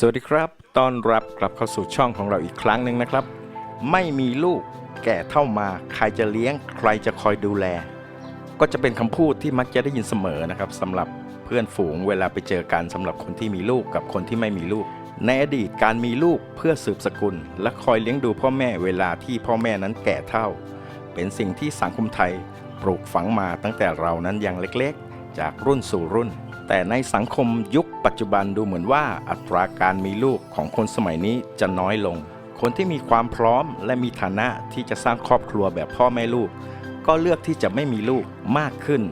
สวัสดีครับต้อนรับกลับเข้าสู่ช่องของเราอีกครั้งหนึ่งนะครับ ไม่มีลูกแก่เท่ามาใครจะเลี้ยงใครจะคอยดูแล ก็จะเป็นคำพูดที่มักจะได้ยินเสมอนะครับสำหรับเพื่อนฝูงเวลาไปเจอกันสำหรับคนที่มีลูกกับคนที่ไม่มีลูก ในอดีตการมีลูกเพื่อสืบสกุล และคอยเลี้ยงดูพ่อแม่เวลาที่พ่อแม่นั้นแก่เท่า เป็นสิ่งที่สังคมไทยปลูกฝังมาตั้งแต่เรานั้นยังเล็กๆ จากรุ่นสู่รุ่น แต่ในสังคมยุคปัจจุบันดูเหมือนว่าอัตราการมีลูกของคนสมัยนี้จะน้อยลง คนที่มีความพร้อมและมีฐานะที่จะสร้างครอบครัวแบบพ่อแม่ลูก ก็เลือกที่จะไม่มีลูกมากขึ้น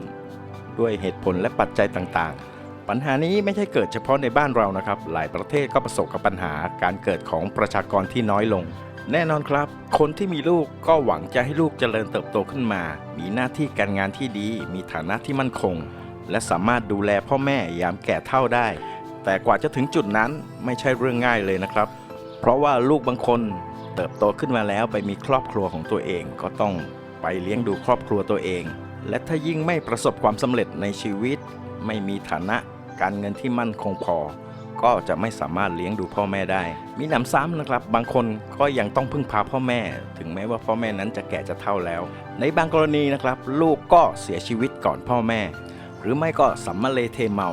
ด้วยเหตุผลและปัจจัยต่างๆ ปัญหานี้ไม่ใช่เกิดเฉพาะในบ้านเรานะครับ หลายประเทศก็ประสบกับปัญหาการเกิดของประชากรที่น้อยลง แน่นอนครับ คนที่มีลูกก็หวังจะให้ลูกเจริญเติบโตขึ้นมา มีหน้าที่การงานที่ดี มีฐานะที่มั่นคง และสามารถดูแลพ่อแม่ยามแก่เฒ่าได้ แต่กว่าจะถึงจุดนั้นไม่ใช่เรื่องง่ายเลยนะครับ เพราะว่าลูกบางคนเติบโตขึ้นมาแล้วไปมีครอบครัวของตัวเองก็ต้องไปเลี้ยงดูครอบครัวตัวเอง และถ้ายิ่งไม่ประสบความสำเร็จในชีวิต ไม่มีฐานะการเงินที่มั่นคงพอ ก็จะไม่สามารถเลี้ยงดูพ่อแม่ได้ มีหนำซ้ำนะครับ บางคนก็ยังต้องพึ่งพาพ่อแม่ ถึงแม้ว่าพ่อแม่นั้นจะแก่จะเฒ่าแล้ว ในบางกรณีนะครับ ลูกก็เสียชีวิตก่อนพ่อแม่ หรือไม่ก็สัมมาเลเทเมา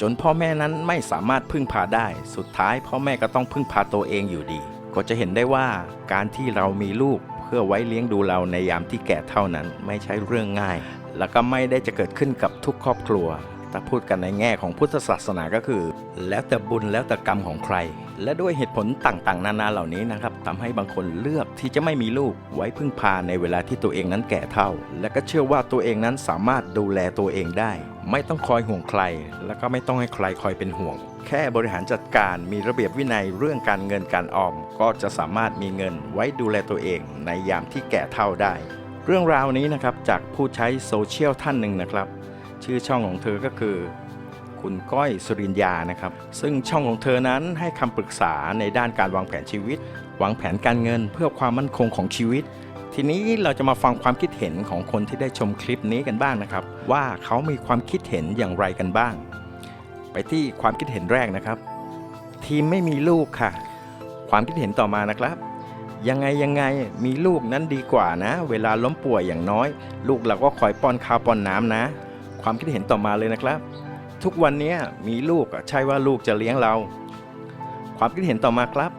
จนพ่อแม่นั้นไม่สามารถพึ่งพาได้ สุดท้ายพ่อแม่ก็ต้องพึ่งพาตัวเองอยู่ดี ก็จะเห็นได้ว่าการที่เรามีลูกเพื่อไว้เลี้ยงดูเราในยามที่แก่เท่านั้นไม่ใช่เรื่องง่าย แล้วก็ไม่ได้จะเกิดขึ้นกับทุกครอบครัวถ้าพูดกันในแง่ของพุทธศาสนาก็คือ แล้วแต่บุญแล้วแต่กรรมของใคร และด้วยเหตุผลต่างๆ นานาเหล่านี้นะครับทำให้บางคนเลือกที่จะไม่มีลูกไว้พึ่งพาในเวลาที่ตัวเองนั้นแก่เท่า และก็เชื่อว่าตัวเองนั้นสามารถดูแลตัวเองได้ ไม่ต้องคอยห่วงใคร แล้วก็ไม่ต้องให้ใครคอยเป็นห่วง แค่บริหารจัดการมีระเบียบวินัยเรื่องการเงินการออม ก็จะสามารถมีเงินไว้ดูแลตัวเอง ในยามที่แก่เท่าได้ เรื่องราวนี้นะครับจากผู้ใช้โซเชียลท่านหนึ่งนะครับ ชื่อช่องของเธอก็คือ คุณก้อยสุรินยานะครับ ซึ่งช่องของเธอนั้นให้คำปรึกษาในด้านการวางแผนชีวิต วางแผนการเงินเพื่อความมั่นคงของชีวิต ทีนี้เราจะมาฟังความคิดเห็นของคนที่ได้ชมคลิปนี้กันบ้างนะครับ ว่าเขามีความคิดเห็นอย่างไรกันบ้าง ไปที่ความคิดเห็นแรกนะครับ ทีมไม่มีลูกค่ะ ความคิดเห็นต่อมานะครับยังไงยังไงมีลูกนั้นดีกว่านะ เวลาล้มป่วยอย่างน้อย ลูกเราก็คอยป้อนข้าวป้อนน้ำนะ ความคิดเห็นต่อมาเลยนะครับ ทุกวันนี้มีลูกใช่ว่าลูกจะเลี้ยงเรา ความคิดเห็นต่อมาครับ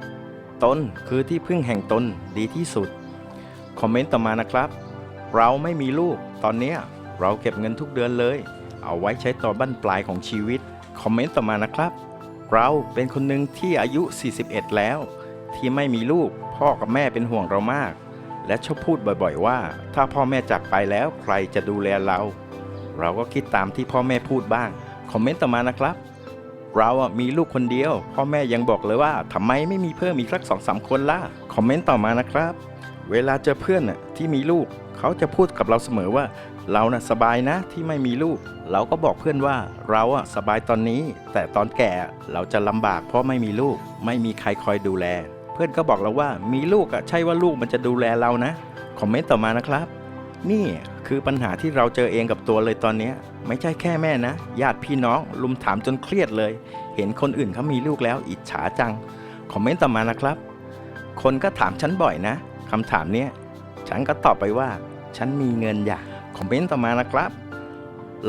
ตนคือที่พึ่งแห่งตนดีที่สุด คอมเมนต์ต่อมานะครับ เราไม่มีลูก ตอนนี้เราเก็บเงินทุกเดือนเลย เอาไว้ใช้ต่อบั้นปลายของชีวิต คอมเมนต์ต่อมานะครับ เราเป็นคนหนึ่งที่อายุ 41 แล้ว ที่ไม่มีลูก พ่อกับแม่เป็นห่วงเรามาก และชอบพูดบ่อยๆ ว่า ถ้าพ่อแม่จากไปแล้วใครจะดูแลเรา เราก็คิดตามที่พ่อแม่พูดบ้าง คอมเมนต์ต่อมานะครับ เราอะมีลูกคนเดียว พ่อแม่ยังบอกเลยว่าทำไมไม่มีเพิ่มอีกสักสองสามคนล่ะคอมเมนต์ต่อมานะครับ เวลาเจอเพื่อนน่ะที่มีลูกเขาจะพูดกับเราเสมอว่า เราน่ะสบายนะที่ไม่มีลูก เราก็บอกเพื่อนว่าเราอะสบายตอนนี้ แต่ตอนแก่เราจะลำบากเพราะไม่มีลูก ไม่มีใครคอยดูแล เพื่อนก็บอกเราว่ามีลูกอะใช่ว่าลูกมันจะดูแลเรานะคอมเมนต์ต่อมานะครับ นี่คือปัญหาที่เราเจอเองกับตัวเลยตอนนี้ ไม่ใช่แค่แม่นะ ญาติพี่น้องลุมถามจนเครียดเลย เห็นคนอื่นเขามีลูกแล้วอิจฉาจัง คอมเมนต์ต่อมานะครับ คนก็ถามฉันบ่อยนะคำถามเนี้ยฉันก็ตอบไปว่า ฉันมีเงินอยากคอมเมนต์ต่อมานะครับ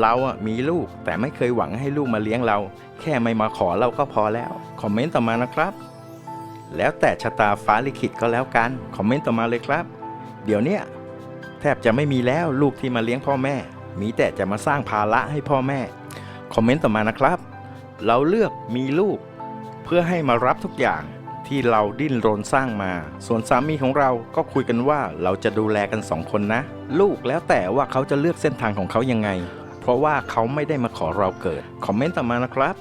เราอะมีลูกแต่ไม่เคยหวังให้ลูกมาเลี้ยงเรา แค่ไม่มาขอเราก็พอแล้วคอมเมนต์ต่อมานะครับ แล้วแต่ชะตาฟ้าลิขิตก็แล้วกันคอมเมนต์ต่อมาเลยครับ เดี๋ยวเนี้ย แทบจะไม่มีแล้วลูกที่มาเลี้ยงพ่อแม่ มีแต่จะมาสร้างภาระให้พ่อแม่ คอมเมนต์ต่อมานะครับ เราเลือกมีลูก เพื่อให้มารับทุกอย่างที่เราดิ้นรนสร้างมา ส่วนสามีของเราก็คุยกันว่าเราจะดูแลกันสองคนนะ ลูกแล้วแต่ว่าเขาจะเลือกเส้นทางของเขายังไง เพราะว่าเขาไม่ได้มาขอเราเกิด คอมเมนต์ต่อมานะครับ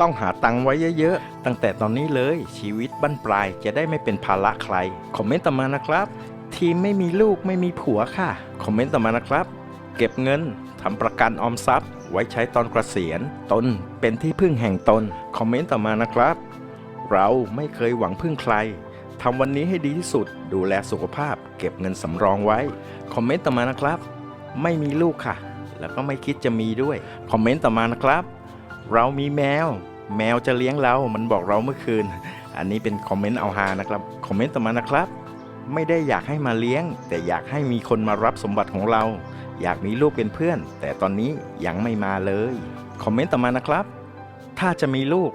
ต้องหาตังค์ไว้เยอะๆ ตั้งแต่ตอนนี้เลยชีวิตบั้นปลายจะได้ไม่เป็นภาระใคร คอมเมนต์ต่อมานะครับ ทีมไม่มีลูกไม่มีผัวค่ะ คอมเมนต์ต่อมานะครับ เก็บเงินทำประกันออมทรัพย์ ไว้ใช้ตอนเกษียณตนเป็นที่พึ่งแห่งตน คอมเมนต์ต่อมานะครับ เราไม่เคยหวังพึ่งใครทำวันนี้ให้ดีที่สุด ดูแลสุขภาพ เก็บเงินสำรองไว้ คอมเมนต์ต่อมานะครับ ไม่มีลูกค่ะ แล้วก็ไม่คิดจะมีด้วย คอมเมนต์ต่อมานะครับ เรามีแมว แมวจะเลี้ยงเรา มันบอกเราเมื่อคืน อันนี้เป็นคอมเมนต์เอาฮานะครับ คอมเมนต์ต่อมานะครับ ไม่ได้อยากให้มาเลี้ยง แต่อยากให้มีคนมารับสมบัติของเรา อยากมีลูกเป็นเพื่อน แต่ตอนนี้ยังไม่มาเลย คอมเมนต์ต่อมานะครับ ถ้าจะมีลูก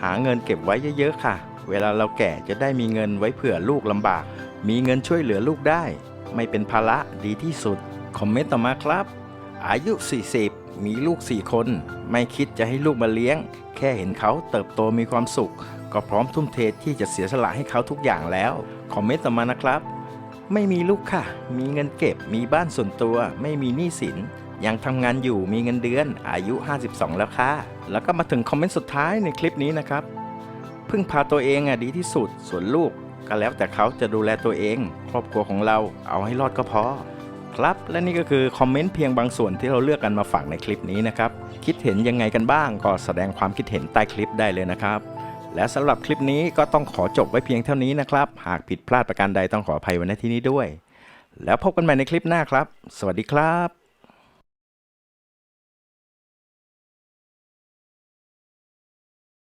หาเงินเก็บไว้เยอะๆค่ะ เวลาเราแก่จะได้มีเงินไว้เผื่อลูกลำบาก มีเงินช่วยเหลือลูกได้ ไม่เป็นภาระดีที่สุด คอมเมนต์ต่อมาครับ อายุ 40 มีลูก 4 คน ไม่คิดจะให้ลูกมาเลี้ยง แค่เห็นเขาเติบโตมีความสุข ก็พร้อมทุ่มเทที่จะเสียสละให้เขาทุกอย่างแล้ว คอมเมนต์ต่อมานะครับ ไม่มีลูกค่ะ มีเงินเก็บ มีบ้านส่วนตัว ไม่มีหนี้สิน ยังทำงานอยู่มีเงินเดือน อายุ 52 แล้วค่ะ แล้วก็มาถึงคอมเมนต์สุดท้ายในคลิปนี้นะครับ พึ่งพาตัวเองอะดีที่สุด ส่วนลูกก็แล้วแต่เขาจะดูแลตัวเอง ครอบครัวของเราเอาให้รอดก็พอ ครับ และนี่ก็คือคอมเมนต์เพียงบางส่วนที่เราเลือกกันมาฝากในคลิปนี้นะครับ คิดเห็นยังไงกันบ้าง ก็แสดงความคิดเห็นใต้คลิปได้เลยนะครับ และสำหรับคลิปนี้ก็ต้องขอจบไว้เพียงเท่านี้นะครับ หากผิดพลาดประการใดต้องขออภัยไว้ณที่นี้ด้วย แล้วพบกันใหม่ในคลิปหน้าครับ สวัสดีครับ